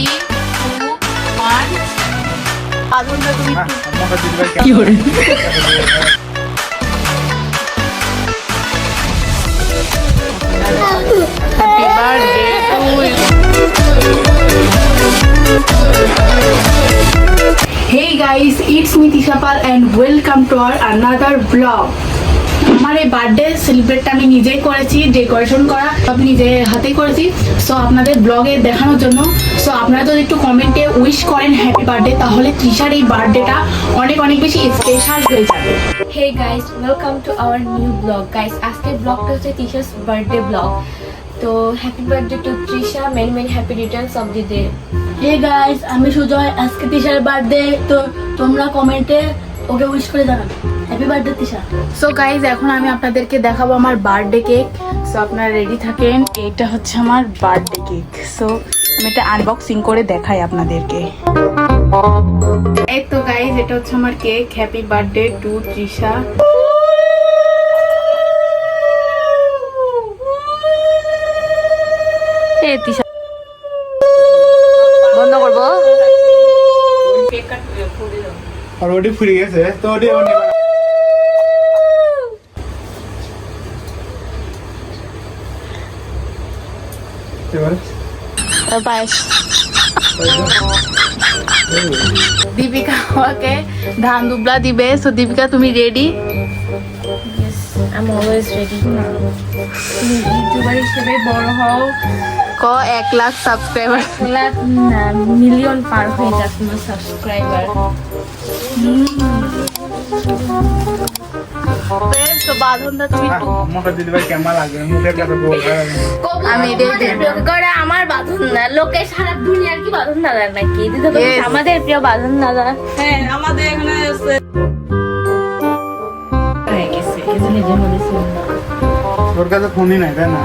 Three two one বাঁধনটা তুমি হ্যাঁ, একটু আমাকে দিদিভাই কি কেমন করে happy birthday hey guys it's me Tishapal and welcome to our another blog আমার এই বার্থডে সেলিব্রেটটা আমি নিজেই করেছি ডেকোরেশন করা আমি নিজে হাতেই করেছি। সো আপনাদের ব্লগে দেখানোর জন্য। সো আপনারা যদি একটু কমেন্টে উইশ করেন হ্যাপি বার্থডে তাহলে তৃষার এই বার্থডেটা অনেক অনেক বেশি স্পেশাল হয়ে যাবে। Hey guys welcome to our new blog guys আজকের ব্লগটা হচ্ছে তৃষাস বার্থডে ব্লগ তো happy birthday to Trisha. Many many happy returns of the day hey guys আমি সুজয়। আজকে তিশার বার্থডে তো তোমরা কমেন্টে ওকে উইশ করে জানাবে। Happy birthday Tisha so guys এখন আমি আপনাদেরকে দেখাবো আমার বার্থডে কেক সো আপনারা রেডি থাকেন? এইটা হচ্ছে আমার বার্থডে কেক সো আমি এটা আনবক্সিং করে দেখাই আপনাদেরকে। এই তো গাইজ এটা হচ্ছে আমার cake happy birthday to Trisha বন্ধ করব? আর ওটি ফুরে গেছে। তো ওটি পায়েস। দীপিকা আমাকে ধান দুবলা দিবে। সো দীপিকা তুমি ready I am always ready YouTuber হিসেবে বড় হও। ক এক লাখ সাবস্ক্রাইবার লাখ মিলিয়ন পার হয়ে যাক তোমার সাবস্ক্রাইবার তো বাঁধনটা তুমি একটু আমাকে দিদিভাই কেমন লাগবে? মুখের কাছে বলবে আমি করে আমার বাঁধন না লোকে সারা দুনিয়ার কি বাঁধন দাদা নাকি? দিদি আমাদের প্রিয় বাঁধন দাদা হ্যাঁ আমাদের এখানে আছে। হয়ে তোর কাছে ফোনই নাই তাই না?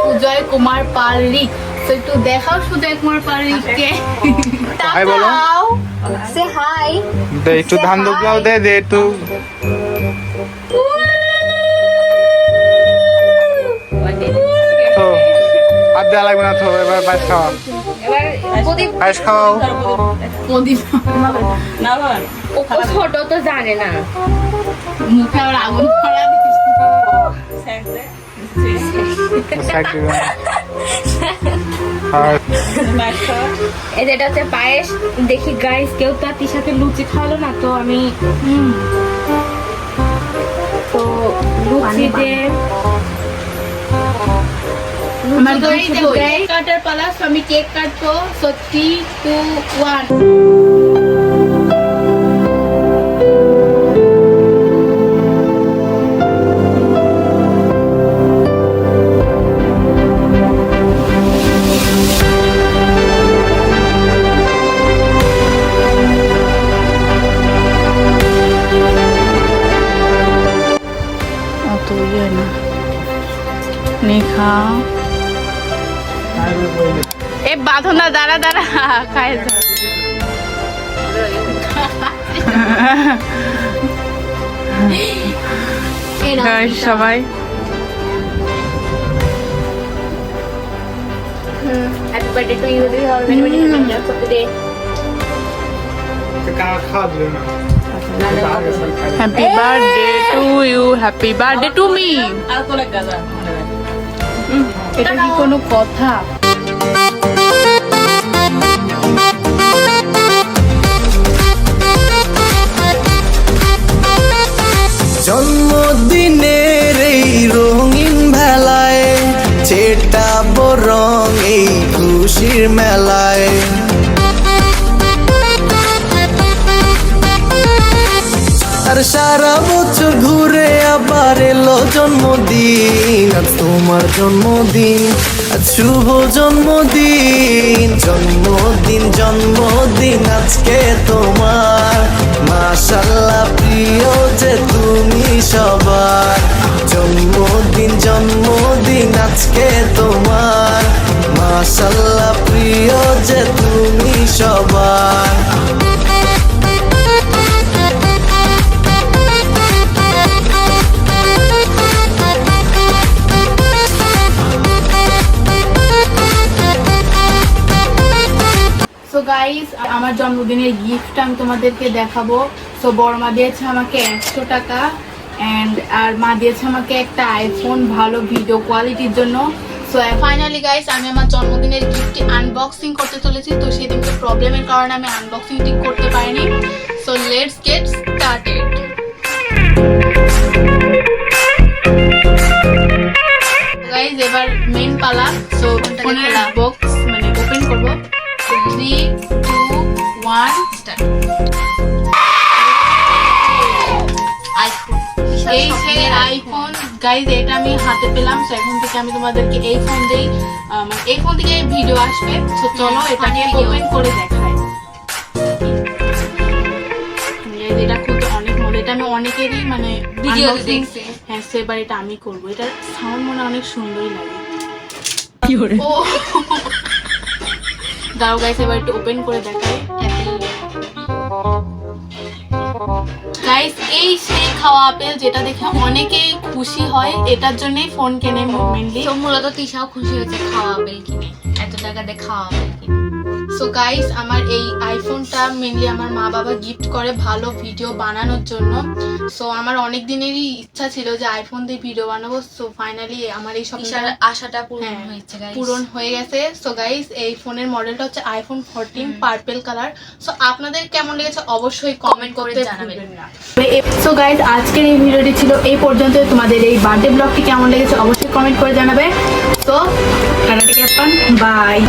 সুজয় কুমার পাল্লিক তো একটু দেখাও সুজয় কুমার পাল্লিককে বলো। তাকাও। সে হাই দে একটু ধান দুবলাও দে দে একটু। আর দেওয়া লাগবে না তো এবার বাইশ খাওয়া বাইশ খাওয়াও ছোট তো জানে না। মুখে আবার আগুন ধরা দিস। এই যেটা হচ্ছে পায়েস। দেখি গাইস কেউ তো তির সাথে লুচি খাওয়ালো না তো আমি হুম, তো লুচি যে আমার গাড়িতে কেক কাটার পালা আমি কেক কাটবো সো থ্রি টু ওয়ান নেখা এ বাঁধো না দাঁড়া দাঁড়া। খায় সবাই happy birthday to you this all many many happy for today খাওয়া happy birthday to you happy birthday to me আর কোলে গাজা এটা কি কোনো কথা? জন্মদিনের এই রঙিন ভেলায় ছেটাব রং এই খুশির মেলায়। আর সারা বছর ঘুরে আবার এলো জন্মদিন আর তোমার জন্মদিন, আজ শুভ জন্মদিন জন্মদিন জন্মদিন আজকে তোমার। মাশাল্লাহ প্রিয় যে তুমি সবার। জন্মদিন জন্মদিন আজকে তোমার। মাশাল্লাহ প্রিয় যে তুমি গাইস আমার জন্মদিনের গিফট আমি তোমাদেরকে দেখাবো। সো বড় মা দিয়েছে আমাকে একশো টাকা অ্যান্ড আর মা দিয়েছে আমাকে একটা আইফোন ভালো ভিডিও কোয়ালিটির জন্য। সো ফাইনালি গাইস আমি আমার জন্মদিনের গিফটটি আনবক্সিং করতে চলেছি। তো সেদিনকে প্রবলেমের কারণে আমি আনবক্সিংটি করতে পারিনি। So let's get started guys এবার মেন পালা। সো বক্স এই সেই আইফোন গাইজ এটা আমি হাতে পেলাম সো এখন থেকে আমি তোমাদেরকে এই ফোন দিই মানে এই ফোন থেকে ভিডিও আসবে। তো চলো এটাকে ওপেন করে দেখাই। এটা খুলতে অনেক মজা এটা আমি অনেকেরই মানে তে unboxing- দেখছি। হ্যাঁ সেবার এটা আমি করব। এটার সাউন্ড মনে অনেক সুন্দরই লাগে। ও। দাও গাইস এবার একটু ওপেন করে দেখাই। গাইস এই সেই খাওয়া আপেল যেটা দেখে অনেকেই খুশি হয়, এটার জন্যই ফোন কেনে মেনলি মূলত তিশাও খুশি হয়েছে খাওয়া আপেল কিনে, এত টাকা খাওয়া আপেল। সো গাইস আমার এই আইফোনটা মেনলি আমার মা বাবা গিফট করে ভালো ভিডিও বানানোর জন্য। সো আমার অনেক দিনেরই ইচ্ছা ছিল যে আইফোন দিয়ে ভিডিও বানাবো। সো ফাইনালি আমার এই সব আশাটা পূরণ হ্যাঁ, হয়েছে পূরণ হয়ে গেছে। সো গাইস এই ফোনের মডেলটা হচ্ছে iPhone fourteen purple colour so আপনাদের কেমন লেগেছে অবশ্যই কমেন্ট করে করতে জানাবেন। না। সো গাইস আজকের এই ভিডিওটি ছিল এই পর্যন্ত তোমাদের এই বার্থডে ব্লগটি কেমন লেগেছে অবশ্যই কমেন্ট করে জানাবে। তো Bye!